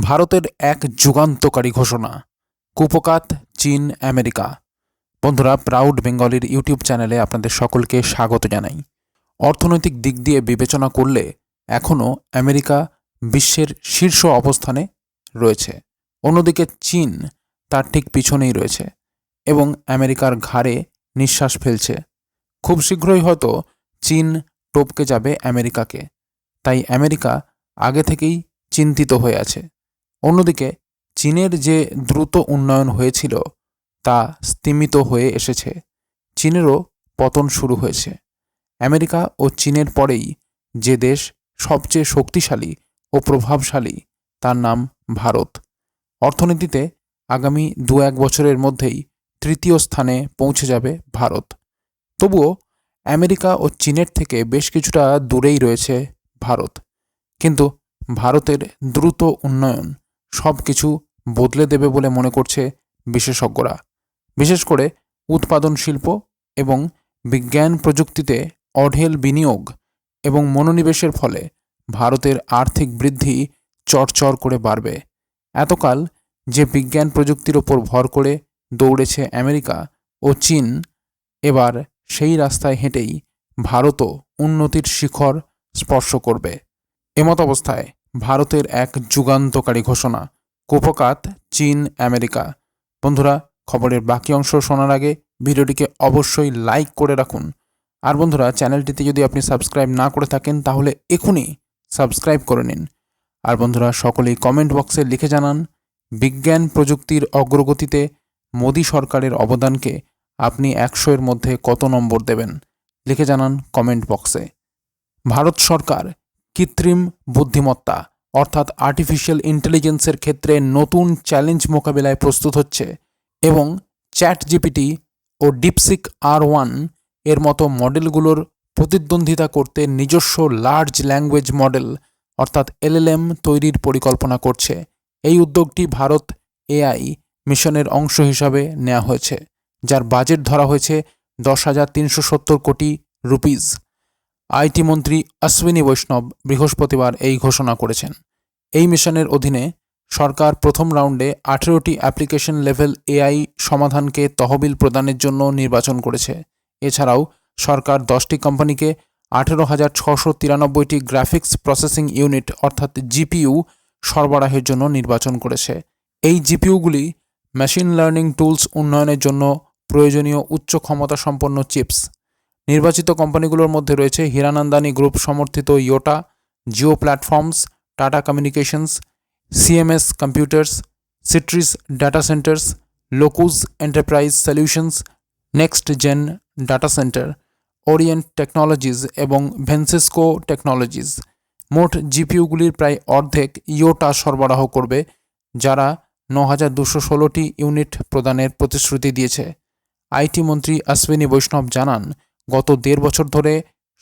ভারতের এক যুগান্তকারী ঘোষণা। কুপকাত, চীন, আমেরিকা। বন্ধুরা প্রাউড বেঙ্গলির ইউটিউব চ্যানেলে আপনাদের সকলকে স্বাগত জানাই। অর্থনৈতিক দিক দিয়ে বিবেচনা করলে এখনও আমেরিকা বিশ্বের শীর্ষ অবস্থানে রয়েছে। অন্যদিকে চীন তার ঠিক পিছনেই রয়েছে এবং আমেরিকার ঘাড়ে নিঃশ্বাস ফেলছে। খুব শীঘ্রই হয়তো চীন টপকে যাবে আমেরিকাকে। তাই আমেরিকা আগে থেকেই চিন্তিত হয়ে আছে। অন্যদিকে, চীনের যে দ্রুত উন্নয়ন হয়েছিল, তা স্তিমিত হয়ে এসেছে। চীনেরও পতন শুরু হয়েছে। আমেরিকা ও চীনের পরেই যে দেশ সবচেয়ে শক্তিশালী ও প্রভাবশালী, তার নাম ভারত। অর্থনীতিতে আগামী দু এক বছরের মধ্যেই তৃতীয় স্থানে পৌঁছে যাবে ভারত। তবুও আমেরিকা ও চীনের থেকে বেশ কিছুটা দূরেই রয়েছে ভারত। কিন্তু ভারতের দ্রুত উন্নয়ন সব কিছু বদলে দেবে বলে মনে করছে বিশেষজ্ঞরা। বিশেষ করে উৎপাদন শিল্প এবং বিজ্ঞান প্রযুক্তিতে অঢেল বিনিয়োগ এবং মনোনিবেশের ফলে ভারতের আর্থিক বৃদ্ধি চরচর করে বাড়বে। এতকাল যে বিজ্ঞান প্রযুক্তির ওপর ভর করে দৌড়েছে আমেরিকা ও চীন, এবার সেই রাস্তায় হেঁটেই ভারতও উন্নতির শিখর স্পর্শ করবে। এমত অবস্থায় ভারতের এক যুগান্তকারী ঘোষণা। কুপকাত, চীন, আমেরিকা। বন্ধুরা, খবরের বাকি অংশ শোনার আগে ভিডিওটিকে অবশ্যই লাইক করে রাখুন। আর বন্ধুরা, চ্যানেলটিতে যদি আপনি সাবস্ক্রাইব না করে থাকেন, তাহলে এখনই সাবস্ক্রাইব করে নিন। আর বন্ধুরা, সকলেই কমেন্ট বক্সে লিখে জানান, বিজ্ঞান প্রযুক্তির অগ্রগতিতে মোদী সরকারের অবদানকে আপনি একশো এর মধ্যে কত নম্বর দেবেন? লিখে জানান কমেন্ট বক্সে। ভারত সরকার কৃত্রিম বুদ্ধিমত্তা, অর্থাৎ আর্টিফিশিয়াল ইন্টেলিজেন্সের ক্ষেত্রে নতুন চ্যালেঞ্জ মোকাবিলায় প্রস্তুত হচ্ছে এবং চ্যাট জিপিটি ও ডিপসিক আর ওয়ানের মতো মডেলগুলোর প্রতিদ্বন্দ্বিতা করতে নিজস্ব লার্জ ল্যাঙ্গুয়েজ মডেল অর্থাৎ এলএলএম তৈরির পরিকল্পনা করছে। এই উদ্যোগটি ভারত এআই মিশনের অংশ হিসাবে নেওয়া হয়েছে, যার বাজেট ধরা হয়েছে দশ হাজার তিনশো সত্তর কোটি রুপিজ আইটি মন্ত্রী অশ্বিনী বৈষ্ণব বৃহস্পতিবার এই ঘোষণা করেছেন। এই মিশনের অধীনে সরকার প্রথম রাউন্ডে আঠেরোটি অ্যাপ্লিকেশন লেভেল এআই সমাধানকে তহবিল প্রদানের জন্য নির্বাচন করেছে। এছাড়াও সরকার দশটি কোম্পানিকে আঠেরো হাজার ছশো তিরানব্বইটি গ্রাফিক্স প্রসেসিং ইউনিট অর্থাৎ জিপিইউ সরবরাহের জন্য নির্বাচন করেছে। এই জিপিইউগুলি মেশিন লার্নিং টুলস উন্নয়নের জন্য প্রয়োজনীয় উচ্চ ক্ষমতা সম্পন্ন চিপস নির্বাচিত কোম্পানিগুলোর মধ্যে রয়েছে হিরানন্দানি গ্রুপ সমর্থিত Yotta Jio platforms Tata communications CMS computers Ctrls data centres Locuz enterprise solutions next gen data centre Orient technologies এবং ভেন্সিসকো টেকনোলজিস মোট জিপিইউগুলির প্রায় অর্ধেক ইয়োটা সরবরাহ করবে, যারা ন হাজার দুশো ষোলোটি ইউনিট প্রদানের প্রতিশ্রুতি দিয়েছে। আইটি মন্ত্রী অশ্বিনী বৈষ্ণব জানান গত দেড় বছর ধরে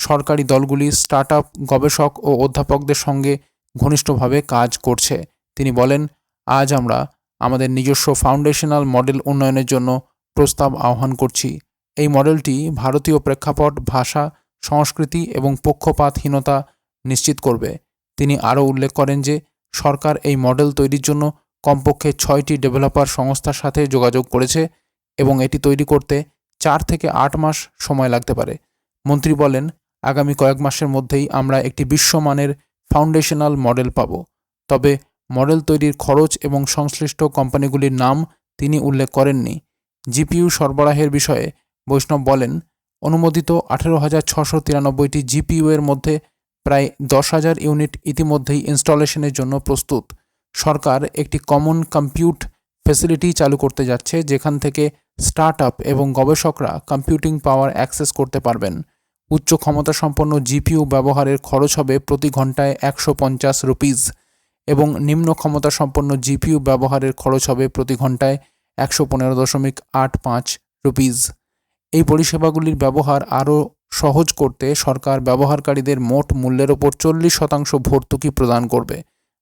সরকারি দলগুলি স্টার্ট গবেষক ও অধ্যাপকদের সঙ্গে ঘনিষ্ঠভাবে কাজ করছে। তিনি বলেন, আজ আমরা আমাদের নিজস্ব ফাউন্ডেশনাল মডেল উন্নয়নের জন্য প্রস্তাব আহ্বান করছি। এই মডেলটি ভারতীয় প্রেক্ষাপট, ভাষা, সংস্কৃতি এবং পক্ষপাতহীনতা নিশ্চিত করবে। তিনি আরও উল্লেখ করেন যে, সরকার এই মডেল তৈরির জন্য কমপক্ষে ছয়টি ডেভেলপার সংস্থার সাথে যোগাযোগ করেছে এবং এটি তৈরি করতে চার থেকে আট মাস সময় লাগতে পারে। মন্ত্রী বলেন, আগামী কয়েক মাসের মধ্যেই আমরা একটি বিশ্বমানের ফাউন্ডেশনাল মডেল পাব। তবে মডেল তৈরির খরচ এবং সংশ্লিষ্ট কোম্পানিগুলির নাম তিনি উল্লেখ করেননি। জিপিইউ সরবরাহের বিষয়ে বৈষ্ণব বলেন, অনুমোদিত আঠেরো হাজার ছশো তিরানব্বইটি জিপিইউ এর মধ্যে প্রায় দশ হাজার ইউনিট ইতিমধ্যেই ইনস্টলেশনের জন্য প্রস্তুত। সরকার একটি কমন কম্পিউট ফেসিলিটি চালু করতে যাচ্ছে, যেখান থেকে স্টার্ট আপ এবং গবেষকরা কম্পিউটিং পাওয়ার অ্যাক্সেস করতে পারবেন। উচ্চ ক্ষমতা সম্পন্ন জিপিইউ ব্যবহারের খরচ হবে প্রতি ঘন্টায় একশো পঞ্চাশ রুপিজ এবং নিম্ন ক্ষমতা সম্পন্ন জিপিইউ ব্যবহারের খরচ হবে প্রতি ঘন্টায় একশো পনেরো দশমিক আট পাঁচ রুপিজ এই পরিষেবাগুলির ব্যবহার আরও সহজ করতে সরকার ব্যবহারকারীদের মোট মূল্যের ওপর চল্লিশ শতাংশ ভর্তুকি প্রদান করবে।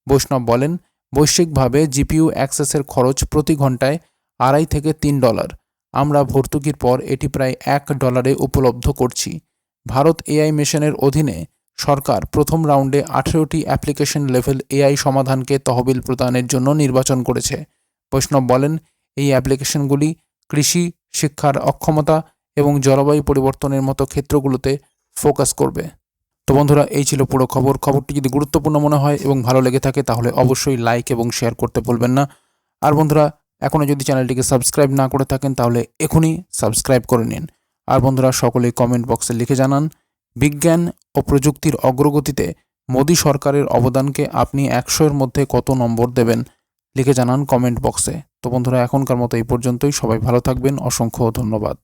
বৈষ্ণব বলেন, বৈশ্বিকভাবে জিপিইউ অ্যাক্সেসের খরচ প্রতি ঘন্টায় আড়াই থেকে তিন ডলার। আমরা ভর্তুকির পর এটি প্রায় এক ডলারে উপলব্ধ করছি। ভারত এআই মিশনের অধীনে সরকার প্রথম রাউন্ডে আঠেরোটি অ্যাপ্লিকেশন লেভেল এআই সমাধানকে তহবিল প্রদানের জন্য নির্বাচন করেছে। বৈষ্ণব বলেন, এই অ্যাপ্লিকেশনগুলি কৃষি, শিক্ষার অক্ষমতা এবং জলবায়ু পরিবর্তনের মতো ক্ষেত্রগুলোতে ফোকাস করবে। তো বন্ধুরা, এই ছিল পুরো খবর। খবরটি যদি গুরুত্বপূর্ণ মনে হয় এবং ভালো লেগে থাকে, তাহলে অবশ্যই লাইক এবং শেয়ার করতে ভুলবেন না। আর বন্ধুরা এখনও যদি চ্যানেলটিকে সাবস্ক্রাইব না করে থাকেন, তাহলে এখনই সাবস্ক্রাইব করে নিন। আর বন্ধুরা, সকলেই কমেন্ট বক্সে লিখে জানান, বিজ্ঞান ও প্রযুক্তির অগ্রগতিতে মোদী সরকারের অবদানকে আপনি একশোর মধ্যে কত নম্বর দেবেন, লিখে জানান কমেন্ট বক্সে। তো বন্ধুরা, এখনকার মতো এই পর্যন্তই। সবাই ভালো থাকবেন। অসংখ্য ধন্যবাদ।